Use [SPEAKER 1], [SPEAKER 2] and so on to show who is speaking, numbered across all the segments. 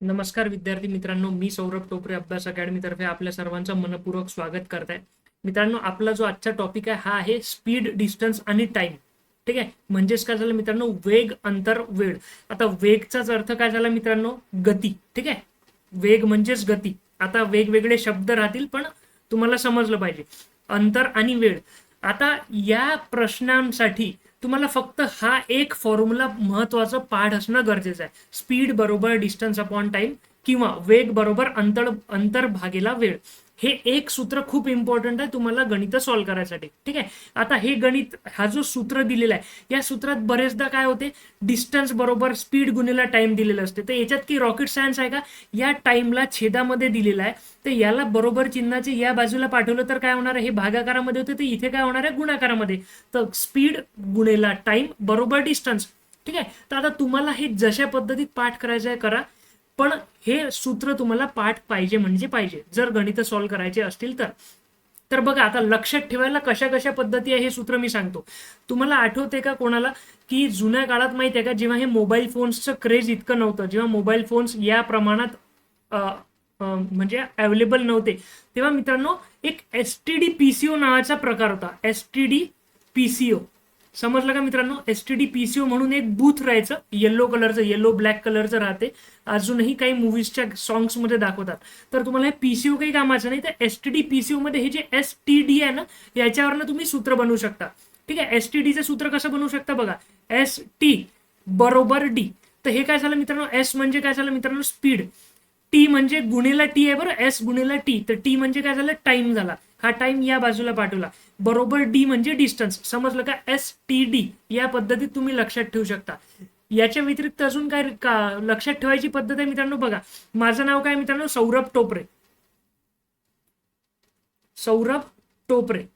[SPEAKER 1] नमस्कार विद्यार्थी मित्रांनो मी सौरभ टोपरे अभ्यास अकॅडमीतर्फे आपल्या सर्वांचं मनपूर्वक स्वागत करत आहे. मित्रांनो आपला जो आजचा टॉपिक आहे हा आहे स्पीड डिस्टन्स आणि टाइम ठीक आहे? म्हणजेच काय झालं मित्रांनो? वेग अंतर वेळ. आता वेगचाच अर्थ काय झाला मित्रांनो? गती. ठीक आहे? वेग म्हणजेच गती. आता वेगवेगळे शब्द राहतील पण तुम्हाला समजलं पाहिजे. अंतर आणि वेळ. आता या प्रश्नांसाठी तुम्हाला फक्त हा एक फॉर्म्युला महत्वाचं पाठ असणं गरजेचं आहे. स्पीड बरोबर डिस्टन्स अपॉन टाइम किंवा वेग बरोबर अंतर अंतर भागेला वेळ. हे एक सूत्र खूप इम्पॉर्टंट आहे तुम्हाला गणित सॉल्व्ह करायसाठी. ठीक आहे? आता हे गणित हा जो सूत्र दिलेला आहे या सूत्रात बरेचदा काय होते? डिस्टन्स बरोबर स्पीड गुणेला टाइम दिलेलं असते. तर याच्यात की रॉकेट सायन्स आहे का? या टाइमला छेदामध्ये दिलेला आहे. तर याला बरोबर चिन्हाचे या बाजूला पाठवलं तर काय होणार आहे? हे भागाकारामध्ये होते तर इथे काय होणार आहे? गुणाकारामध्ये. तर स्पीड गुणेला टाइम बरोबर डिस्टन्स ठीक आहे? तर आता तुम्हाला हे जशा पद्धतीत पाठ करायचं आहे करा. पण हे सूत्र तुम्हाला पाठ पाहिजे म्हणजे पाहिजे. जर गणित सॉल्व्ह करायचे असतील तर. तर बघा आता लक्षात ठेवायला कशा कशा पद्धती आहे हे सूत्र मी सांगतो. तुम्हाला आठवते का कोणाला? की जुन्या काळात माहिती आहे का जेव्हा हे मोबाईल फोन्सचं क्रेज इतकं नव्हतं जेव्हा मोबाईल फोन्स या प्रमाणात म्हणजे अवेलेबल नव्हते तेव्हा मित्रांनो एक एस टी डी पीसीओ नावाचा प्रकार होता. एस टी डी पीसीओ समजलं का मित्रांनो? एस टी डी पीसीओ म्हणून एक बूथ राहायचं. येल्लो कलरचं येल्लो ब्लॅक कलरचं राहते. अजूनही काही मूवीजच्या सॉंग्समध्ये दाखवतात. तर तुम्हाला हे पीसीओ काही कामाचं नाही तर एस टी डी पीसीओ मध्ये हे जे एस टी डी आहे ना याच्यावरनं तुम्ही सूत्र बनवू शकता. ठीक आहे? एस टी डीचं सूत्र कसं बनवू शकता बघा. एस टी बरोबर डी तर हे काय झालं मित्रांनो? एस म्हणजे काय झालं मित्रांनो? स्पीड टी म्हणजे गुणेला टी आहे बरं एस गुणेला टी. तर टी म्हणजे काय झालं? टाइम झाला. हा टाइम या बाजूला पाठवला. बरोबर डी म्हणजे डिस्टन्स समजलं का? एस टी डी या पद्धतीत तुम्ही लक्षात ठेवू शकता. याच्या व्यतिरिक्त अजून काय का- लक्षात ठेवायची पद्धत आहे मित्रांनो? बघा. माझं नाव काय मित्रांनो? सौरभ टोपरे. सौरभ टोपरे.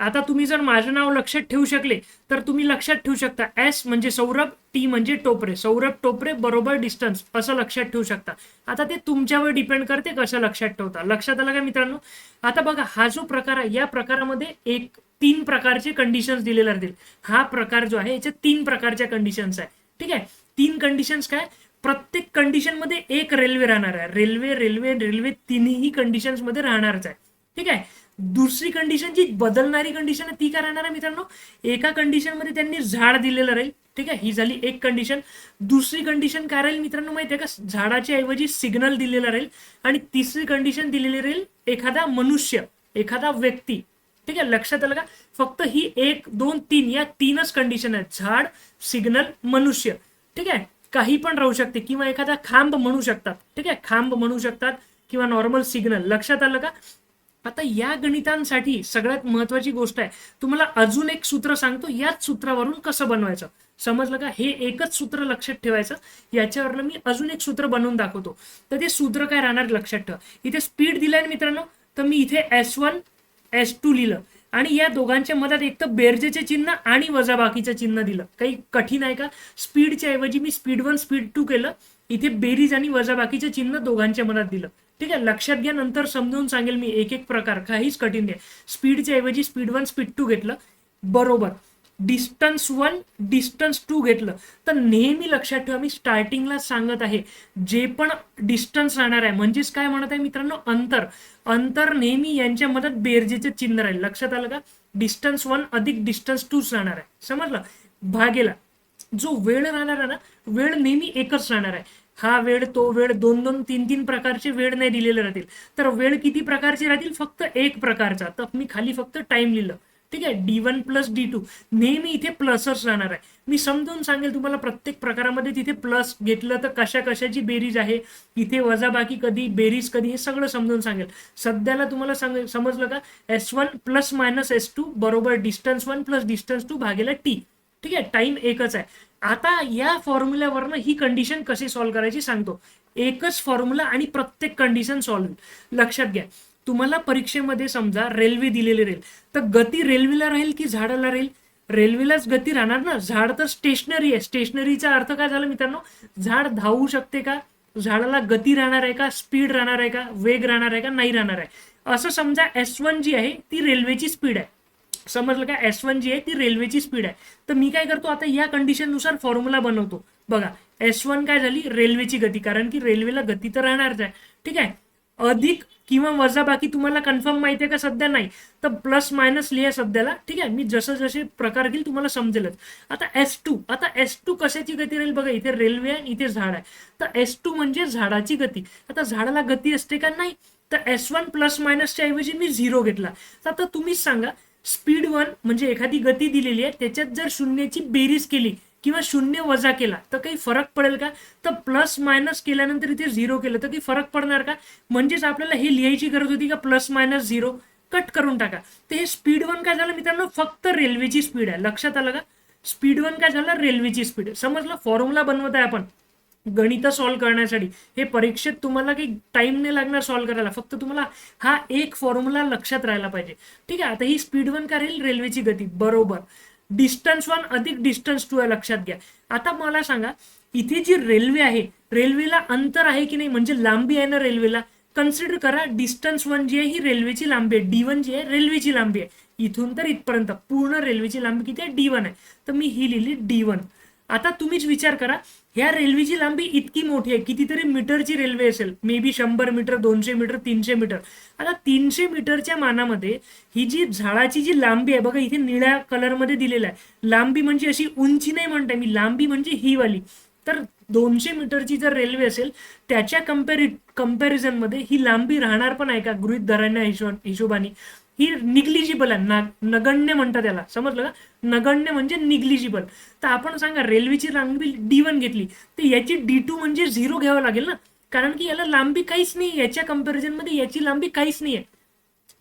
[SPEAKER 1] आता तुम्ही जर माझं नाव लक्षात ठेवू शकले तर तुम्ही लक्षात ठेवू शकता एस म्हणजे सौरभ टी म्हणजे टोपरे. सौरभ टोपरे बरोबर डिस्टन्स असं लक्षात ठेवू शकता. आता ते तुमच्यावर डिपेंड करते कसं लक्षात ठेवता. लक्षात आलं का मित्रांनो? आता बघा हा जो प्रकार आहे या प्रकारामध्ये एक तीन प्रकारचे कंडिशन्स दिलेले राहतील हा प्रकार जो आहे याच्या तीन प्रकारच्या कंडिशन्स आहे. ठीक आहे? तीन कंडिशन्स काय? प्रत्येक कंडिशनमध्ये एक रेल्वे राहणार आहे. रेल्वे रेल्वे रेल्वे तिन्ही कंडिशन्समध्ये राहणारच आहे. ठीक आहे? दुसरी कंडिशन जी बदलणारी कंडिशन आहे ती काय राहणार आहे मित्रांनो? एका कंडिशनमध्ये त्यांनी झाड दिलेलं राहील. ठीक आहे? ही झाली एक कंडिशन दुसरी कंडिशन काय राहील मित्रांनो माहिती आहे का? झाडाच्या ऐवजी सिग्नल दिलेला राहील आणि तिसरी कंडिशन दिलेली राहील एखादा मनुष्य एखादा व्यक्ती. ठीक आहे? लक्षात आलं का? फक्त ही एक दोन तीन या तीनच कंडिशन आहेत. झाड सिग्नल मनुष्य. ठीक आहे? काही पण राहू शकते. किंवा एखादा खांब म्हणू शकतात. ठीक आहे? खांब म्हणू शकतात किंवा नॉर्मल सिग्नल लक्षात आलं का? आता या गणितांसाठी सगळ्यात महत्वाची गोष्ट आहे तुम्हाला अजून एक सूत्र सांगतो याच सूत्रावरून कसं बनवायचं? समजलं का? हे एकच सूत्र लक्षात ठेवायचं याच्यावरनं मी अजून एक सूत्र बनवून दाखवतो. तर ते सूत्र काय राहणार? लक्षात ठेवा. इथे स्पीड दिलाय मित्रांनो तर मी इथे एस वन एस टू लिहिलं. आणि या दोघांच्या मधात एक तर बेरजेचे चिन्ह आणि वजाबाकीचं चिन्ह दिलं. काही कठीण आहे का? स्पीडच्या ऐवजी मी स्पीड वन स्पीड टू केलं. इथे बेरीज आणि वजाबाकीचं चिन्ह दोघांच्या मनात दिलं. ठीक आहे? लक्षात घ्या नंतर समजावून सांगेल मी. एक एक प्रकार काहीच कठीण नाही. स्पीडच्या ऐवजी स्पीड वन स्पीड टू घेतलं. बरोबर. डिस्टन्स वन डिस्टन्स टू घेतलं. तर नेहमी लक्षात ठेवा मी स्टार्टिंगला सांगत आहे. जे पण डिस्टन्स राहणार आहे म्हणजेच काय म्हणत आहे मित्रांनो? अंतर. अंतर नेहमी यांच्या मदत बेरजेचे चिन्ह राहील. लक्षात आलं का? डिस्टन्स वन अधिक डिस्टन्स टूच राहणार आहे. समजलं? भागेला. जो वेळ राहणार आहे ना वेळ नेहमी एकच राहणार आहे. हा वेळ तो वेळ दोन दोन तीन तीन प्रकारचे वेळ नाही दिलेले राहतील. तर वेळ किती प्रकारचे राहतील? फक्त एक प्रकारचा. तर मी खाली फक्त टाइम लिहिलं. ठीक आहे D one plus D two नेहमी इथे प्लसच राहणार आहे. मी समजून सांगेल तुम्हाला प्रत्येक प्रकारामध्ये तिथे प्लस घेतलं तर कशा कशाची बेरीज आहे इथे वजाबाकी कधी बेरीज कधी हे सगळं समजून सांगेल. सध्याला तुम्हाला सांग समजलं का? S one plus minus S two बरोबर distance one plus distance two भागेला टी ठीक आहे टाइम एकच आहे. आता या फॉर्म्युल्यावरनं ही कंडिशन कशी सॉल्व्ह करायची सांगतो. एकच फॉर्म्युला आणि प्रत्येक कंडिशन सॉल्व्ह लक्षात घ्या. तुम्हाला परीक्षेमध्ये समजा रेल्वे दिलेली राहील तर गती रेल्वेला राहील की झाडाला राहील? रेल्वेलाच गती राहणार ना? झाड तर स्टेशनरी आहे. स्टेशनरीचा अर्थ काय झाला मित्रांनो? झाड धावू शकते का? झाडाला गती राहणार आहे का? स्पीड राहणार आहे का? वेग राहणार आहे का? नाही राहणार आहे. असं समजा एस वन जी आहे ती रेल्वेची स्पीड आहे. समजलं का? एस वन जी आहे ती रेल्वेची स्पीड आहे. तर मी काय करतो? आता या कंडिशननुसार फॉर्म्युला बनवतो. बघा एस वन काय झाली? रेल्वेची गती. कारण की रेल्वेला गती तर राहणारच आहे. ठीक आहे? अधिक किंवा वजा बाकी तुम्हाला कन्फर्म माहिती आहे का? सध्या नाही. तर प्लस मायनस लिहा सध्याला ठीक आहे? मी जसं जसे प्रकार घेईल तुम्हाला समजेलच. आता एस टू आता एस टू कशाची गती राहील? बघा इथे रेल्वे आहे इथे झाड आहे. तर एस टू म्हणजे झाडाची गती. आता झाडाला गती असते का? नाही. तर एस वन प्लस मायनसच्या ऐवजी मी झिरो घेतला. तर आता तुम्हीच सांगा स्पीड वन म्हणजे एखादी गती दिलेली आहे त्याच्यात जर शून्याची बेरीज केली किंवा शून्य वजा केला तर काही फरक पडेल का? तर प्लस मायनस केल्यानंतर इथे झिरो केलं तर काही फरक पडणार का? म्हणजेच आपल्याला हे लिहायची गरज होती का? प्लस मायनस झिरो कट करून टाका. तर हे स्पीड वन काय झालं मित्रांनो? फक्त रेल्वेची स्पीड आहे. लक्षात आलं का? स्पीड वन काय झालं? रेल्वेची स्पीड समजलं? फॉर्म्युला बनवत आहे आपण. गणित सॉल्व्ह करण्यासाठी. हे परीक्षेत तुम्हाला काही टाइम नाही लागणार सॉल्व्ह करायला. फक्त तुम्हाला हा एक फॉर्म्युला लक्षात राहायला पाहिजे. ठीक आहे? आता ही स्पीड वन काय राहील? रेल्वेची गती. बरोबर. डिस्टन्स वन अधिक डिस्टन्स टू आहे लक्षात घ्या. आता मला सांगा इथे जी रेल्वे आहे रेल्वेला अंतर आहे की नाही? म्हणजे लांबी आहे ना रेल्वेला? कन्सिडर करा डिस्टन्स वन जी आहे ही रेल्वेची लांबी आहे. डी वन जी आहे रेल्वेची लांबी आहे. इथून तर इथपर्यंत. पूर्ण रेल्वेची लांबी किती आहे? डी वन आहे. तर मी ही लिहिली डी वन आता तुम्हीच विचार करा ह्या रेल्वेची लांबी इतकी मोठी आहे कितीतरी मीटरची रेल्वे असेल. मे बी शंभर मीटर दोनशे मीटर तीनशे मीटर. आता तीनशे मीटरच्या मानामध्ये ही जी झाडाची जी लांबी आहे बघा इथे निळ्या कलरमध्ये दिलेला आहे. लांबी म्हणजे अशी उंची नाही म्हणते मी लांबी म्हणजे ही वाली. तर दोनशे मीटरची जर रेल्वे असेल त्याच्या कम्पॅरि कंपॅरिझनमध्ये ही लांबी राहणार पण आहे का गृहित धराण्या हिशोब हिशोबाने? ही निग्लिजिबल आहे. ना नगण्य म्हणतात त्याला समजलं का? नगण्य म्हणजे निग्लिजिबल. तर आपण सांगा रेल्वेची लांबी डी वन घेतली तर याची डी टू म्हणजे झिरो घ्यावं लागेल ना? कारण की याला लांबी काहीच नाही याच्या कंपॅरिझनमध्ये याची लांबी काहीच नाही आहे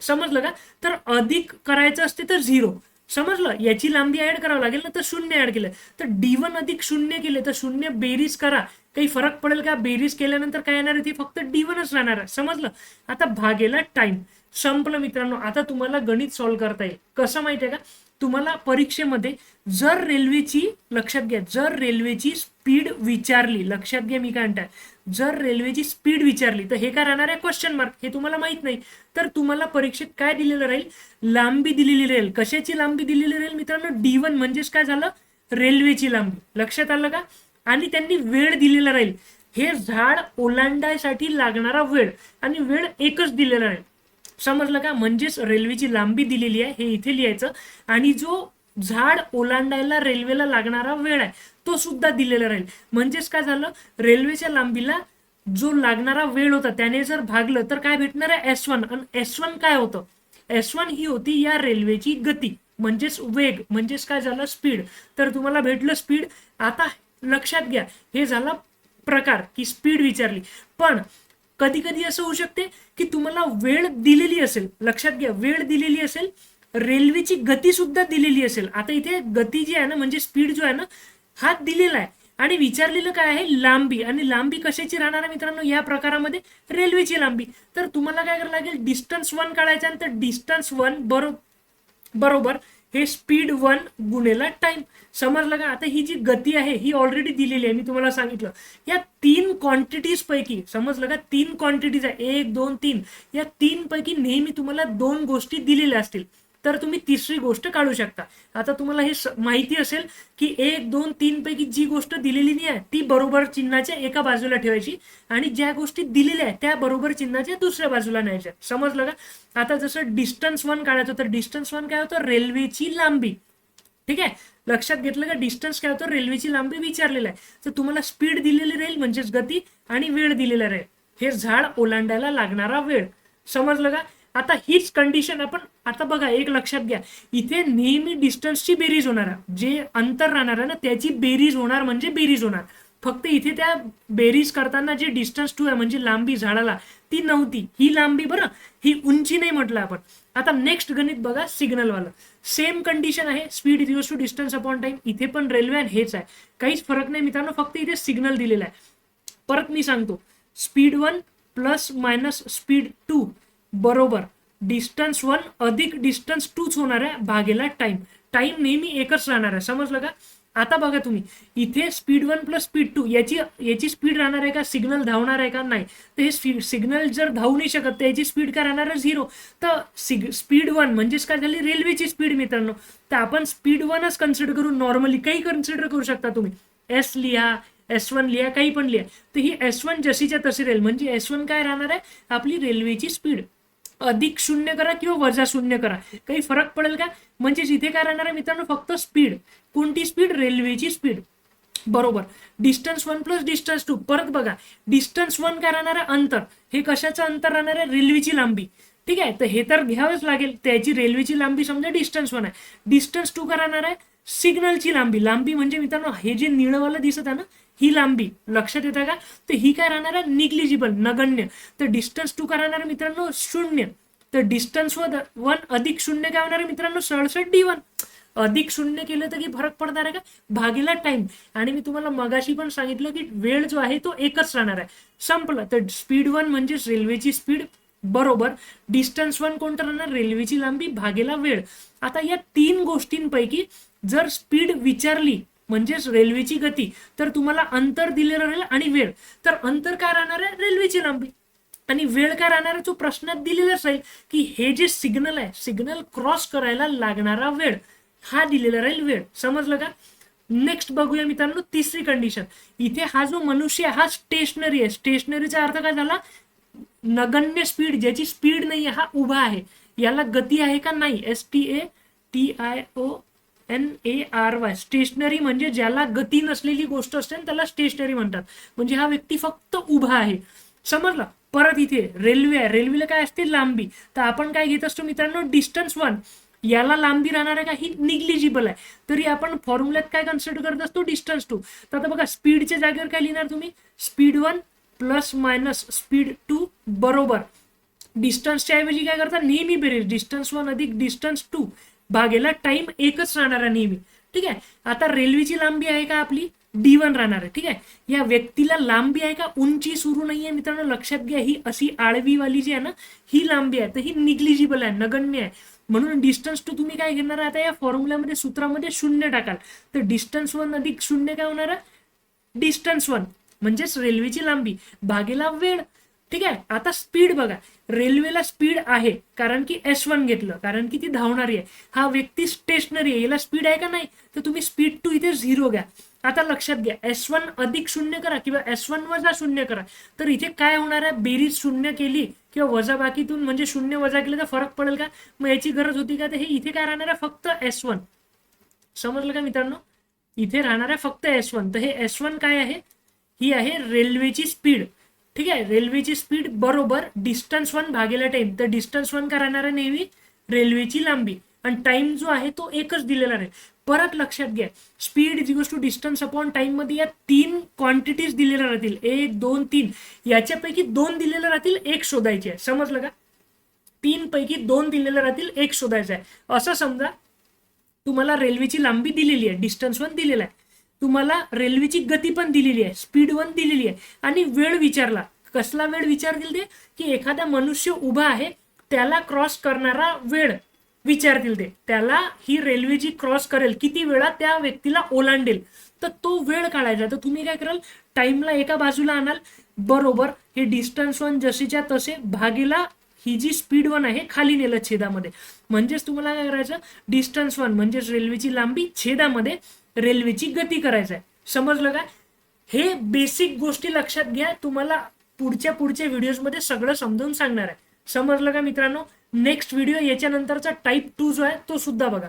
[SPEAKER 1] समजलं का? तर अधिक करायचं असते तर झिरो समजलं? याची लांबी ऍड करावं लागेल ना तर शून्य ऍड केलं. तर डी वन अधिक शून्य केले तर शून्य बेरीज करा. काही फरक पडेल का? बेरीज केल्यानंतर काय येणार आहे? ती फक्त डी वनच राहणार आहे. समजलं? आता भागेला टाइम संपलं मित्रांनो. आता तुम्हाला गणित सॉल्व्ह करता येईल. कसं माहिती आहे का? तुम्हाला परीक्षेमध्ये जर रेल्वेची लक्षात घ्या जर रेल्वेची स्पीड विचारली लक्षात घ्या मी काय म्हणताय जर रेल्वेची स्पीड विचारली तर हे काय राहणार आहे क्वेश्चन मार्क हे तुम्हाला माहीत नाही. तर तुम्हाला परीक्षेत काय दिलेलं राहील? लांबी दिलेली राहील. कशाची लांबी दिलेली राहील मित्रांनो? डी वन म्हणजेच काय झालं? रेल्वेची लांबी. लक्षात आलं का? आणि त्यांनी वेळ दिलेला राहील. हे झाड ओलांडायसाठी लागणारा वेळ. आणि वेळ एकच दिलेला राहील. समजलं का? म्हणजेच रेल्वेची लांबी दिलेली आहे हे इथे लिहायचं. आणि जो झाड ओलांडायला रेल्वेला लागणारा वेळ आहे तो सुद्धा दिलेला राहील. म्हणजेच काय झालं? रेल्वेच्या लांबीला जो लागणारा वेळ होता त्याने जर भागलं तर काय भेटणार आहे? एस वन आणि एस वन काय होतं? एस वन ही होती या रेल्वेची गती. म्हणजेच वेग. म्हणजेच काय झालं? स्पीड. तर तुम्हाला भेटलं स्पीड. आता लक्षात घ्या. हे झालं प्रकार की स्पीड विचारली. पण कधी कधी असं होऊ शकते की तुम्हाला वेळ दिलेली असेल लक्षात घ्या वेळ दिलेली असेल रेल्वेची गती सुद्धा दिलेली असेल. आता इथे गती जी आहे ना म्हणजे स्पीड जो आहे ना हा दिलेला आहे. आणि विचारलेलं काय आहे? लांबी. आणि लांबी कशाची राहणार आहे मित्रांनो? या प्रकारामध्ये रेल्वेची लांबी. तर तुम्हाला काय करायला लागेल? डिस्टन्स वन काढायचा तर डिस्टन्स वन बरो बरोबर हे स्पीड वन गुणेला टाइम समजलं का? आता ही जी गती आहे ही ऑलरेडी दिलेली आहे. मी तुम्हाला सांगितलं. या तीन क्वांटिटीज पैकी समजलं का? तीन क्वांटिटीज आहे. एक दोन तीन. या तीन पैकी नेहमी तुम्हाला दोन गोष्टी दिलेल्या असतील. तर तुम्ही तिसरी गोष्ट काढू शकता. आता तुम्हाला हे माहिती असेल की एक दोन तीन पैकी जी गोष्ट दिलेली नाही आहे ती बरोबर चिन्हाच्या एका बाजूला ठेवायची आणि ज्या गोष्टी दिलेल्या आहेत त्या बरोबर चिन्हाच्या दुसऱ्या बाजूला न्यायच्या. समजलं का? आता जसं डिस्टन्स वन काढायचं तर डिस्टन्स वन काय होतं? रेल्वेची लांबी. ठीक आहे? लक्षात घेतलं का? डिस्टन्स काय होतं? रेल्वेची लांबी विचारलेलं आहे. तर तुम्हाला स्पीड दिलेली राहील म्हणजेच गती आणि वेळ दिलेला राहील हे झाड ओलांडायला लागणारा वेळ. समजलं का? आता हीच कंडिशन आपण आता बघा एक लक्षात घ्या. इथे नेहमी डिस्टन्सची बेरीज होणार जे अंतर राहणार आहे ना त्याची बेरीज होणार म्हणजे बेरीज होणार. फक्त इथे त्या बेरीज करताना जे डिस्टन्स टू आहे म्हणजे लांबी झाडाला ती नव्हती. ही लांबी बरं ही उंची नाही म्हटलं आपण. आता नेक्स्ट गणित बघा सिग्नलवालं सेम कंडिशन आहे speed is two distance upon time इथे पण रेल्वे आणि हेच आहे. काहीच फरक नाही मित्रांनो फक्त इथे सिग्नल दिलेला आहे. परत मी सांगतो. Speed one plus minus speed two बरोबर. डिस्टन्स वन अधिक डिस्टन्स टूच होणार आहे भागेला टाइम टाइम नेहमी एकच राहणार आहे. समजलं का? आता बघा तुम्ही. इथे speed one plus speed two याची याची स्पीड राहणार आहे का? सिग्नल धावणार आहे का? नाही. तर हे सिग्नल जर धावू नाही शकत तर याची स्पीड काय राहणार आहे? झिरो तर सिग स्पीड वन म्हणजेच काय झाली? रेल्वेची स्पीड मित्रांनो. तर आपण स्पीड वनच कन्सिडर करू नॉर्मली काही कन्सिडर करू शकता तुम्ही. एस लिहा एस वन लिहा काही पण लिहा. तर ही एस वन जशीच्या तशी राहील म्हणजे एस वन काय राहणार आहे? आपली रेल्वेची स्पीड अधिक शून्य करा किंवा वजा शून्य करा. काही फरक पडेल का? म्हणजेच इथे काय राहणार आहे मित्रांनो फक्त स्पीड कोणती स्पीड रेल्वेची स्पीड बरोबर. Distance one plus distance two परत बघा. डिस्टन्स वन काय राहणार आहे? अंतर. हे कशाचं अंतर राहणार आहे? रेल्वेची लांबी. ठीक आहे? तर हे तर घ्यावंच लागेल. त्याची रेल्वेची लांबी समजा डिस्टन्स वन आहे. डिस्टन्स टू काय राहणार आहे? सिग्नलची लांबी. लांबी म्हणजे मित्रांनो हे जे निळवालं दिसत आहे ना ही लांबी. लक्षात येतं का? तर ही काय राहणार आहे? निग्लिजिबल नगण्य. तर डिस्टन्स टू काय राहणार मित्रांनो? शून्य. तर डिस्टन्स वन अधिक शून्य काय होणार आहे मित्रांनो? सडसठ डी वन अधिक शून्य केलं तर की फरक पडणार आहे का? भागीला टाइम आणि मी तुम्हाला मगाशी पण सांगितलं की वेळ जो आहे तो एकच राहणार आहे. संपलं. तर स्पीड वन म्हणजेच रेल्वेची स्पीड बरोबर. डिस्टन्स वन कोणतं राहणार? रेल्वेची लांबी भागेला वेळ. आता या तीन गोष्टींपैकी जर स्पीड विचारली म्हणजेच रेल्वेची गती तर तुम्हाला अंतर दिलेलं राहील आणि वेळ. तर अंतर काय राहणार आहे? रेल्वेची लांबी. आणि वेळ काय राहणार आहे? तो प्रश्नात दिलेलाच राहील की हे जे सिग्नल आहे सिग्नल क्रॉस करायला लागणारा वेळ हा दिलेला राहील वेळ. समजलं का? नेक्स्ट बघूया मित्रांनो तिसरी कंडिशन इथे हा जो मनुष्य हा स्टेशनरी आहे. स्टेशनरीचा अर्थ काय झाला? नगण्य स्पीड ज्याची स्पीड नाही हा उभा आहे. याला गती आहे का नाही? S T A T I O N A R Y stationary म्हणजे ज्याला गती नसलेली गोष्ट असते त्याला स्टेशनरी म्हणतात. म्हणजे हा व्यक्ती फक्त उभा आहे. समजलं? परत इथे रेल्वे आहे. रेल्वेला काय असते? लांबी. तर आपण काय घेत असतो मित्रांनो? डिस्टन्स वन याला लांबी राहणार आहे का ही निग्लिजिबल आहे. तरी आपण फॉर्म्युल्यात काय कन्सिडर करत असतो? डिस्टन्स टू तर आता बघा स्पीडच्या जागेवर काय लिहिणार तुम्ही? Speed one plus minus speed two बरोबर. डिस्टन्सच्या ऐवजी काय करता? नेहमी बेरीज. डिस्टन्स वन अधिक डिस्टन्स टू भागेला टाइम एकच राहणार आहे नेहमी. ठीक आहे? आता रेल्वेची लांबी आहे का आपली? डी वन राहणार आहे. ठीक आहे? या व्यक्तीला लांबी आहे का? उंची सुरू नाहीये मित्रांनो. लक्षात घ्या ही अशी आळवीवाली जी आहे ना ही लांबी आहे. तर ही निग्लिजिबल आहे नगण्य आहे. म्हणून डिस्टन्स टू तुम्ही काय घेणार आता या फॉर्म्युल्यामध्ये सूत्रामध्ये शून्य टाकाल. तर डिस्टन्स वन अधिक शून्य काय होणार आहे? डिस्टन्स वन म्हणजेच रेल्वेची लांबी. भागेला वेळ. ठीक आहे? आता स्पीड बघा. रेल्वेला स्पीड आहे. कारण की एस वन घेतलं. कारण की ती धावणारी आहे. हा व्यक्ती स्टेशनरी आहे. याला स्पीड आहे का नाही? तर तुम्ही स्पीड टू इथे झिरो घ्या. आता लक्षात घ्या. एस वन अधिक शून्य करा किंवा एस वन वजा शून्य करा. तर इथे काय होणार आहे? बेरीज शून्य केली किंवा वजा बाकीतून म्हणजे शून्य वजा केलं तर फरक पडेल का? मग याची गरज होती का? तर हे इथे काय राहणार आहे? फक्त एस वन समजलं का मित्रांनो? इथे राहणार आहे फक्त एस वन तर हे एस वन काय आहे? ही आहे रेल्वेची स्पीड ठीक आहे रेल्वेची स्पीड बरोबर डिस्टन्स वन भागेला टाइम तर डिस्टन्स वन करणार आहे नेहमी रेल्वेची लांबी. आणि टाइम जो आहे तो एकच दिलेला नाही. परत लक्षात घ्या speed is two distance upon टाइममध्ये या तीन क्वांटिटीज दिलेल्या राहतील. एक दोन तीन. याच्यापैकी दोन दिलेल्या राहतील एक शोधायची आहे. समजलं का? तीन पैकी दोन दिलेल्या राहतील एक शोधायचं आहे. असं समजा तुम्हाला रेल्वेची लांबी दिलेली आहे. डिस्टन्स वन दिलेला आहे. तुम्हाला रेल्वेची गती पण दिलेली आहे स्पीड वन दिलेली आहे. आणि वेळ विचारला. कसला वेळ विचारतील ते? की एखादा मनुष्य उभा आहे त्याला क्रॉस करणारा वेळ विचारतील ते. त्याला ही रेल्वे जी क्रॉस करेल. किती वेळा त्या व्यक्तीला ओलांडेल. तर तो वेळ काढायचा. तर तुम्ही काय कराल? टाइमला एका बाजूला आणाल. बरोबर हे डिस्टन्स वन जसेच्या तसे भागीला ही जी स्पीड वन आहे खाली नेलं छेदामध्ये. म्हणजेच तुम्हाला काय करायचं? डिस्टन्स वन म्हणजेच रेल्वेची लांबी छेदामध्ये. रेल्वेची गती करायचं आहे समजलं का? हे बेसिक गोष्टी लक्षात घ्या. तुम्हाला पुढच्या पुढच्या व्हिडिओजमध्ये सगळं समजून सांगणार आहे. समजलं का मित्रांनो? नेक्स्ट व्हिडिओ याच्यानंतरचा टाईप टू जो आहे तो सुद्धा बघा.